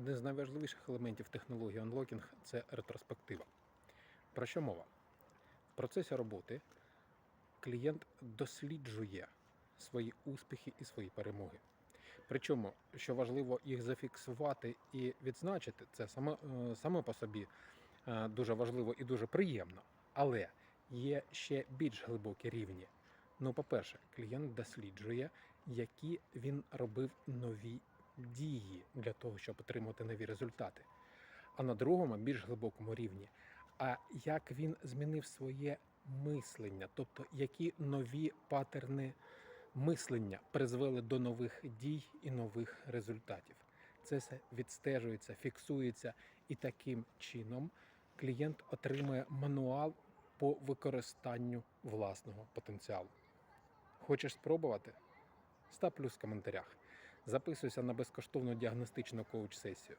Один з найважливіших елементів технології Unlocking – це ретроспектива. Про що мова? В процесі роботи клієнт досліджує свої успіхи і свої перемоги. Причому, що важливо їх зафіксувати і відзначити, це саме, саме по собі е, дуже важливо і дуже приємно. Але є ще більш глибокі рівні. Ну, по-перше, клієнт досліджує, які він робив нові дії для того, щоб отримати нові результати. А на другому, більш глибокому рівні, а як він змінив своє мислення, тобто які нові патерни мислення призвели до нових дій і нових результатів. Це все відстежується, фіксується, і таким чином клієнт отримує мануал по використанню власного потенціалу. Хочеш спробувати? Став плюс в коментарях. Записуйся на безкоштовну діагностичну коуч-сесію.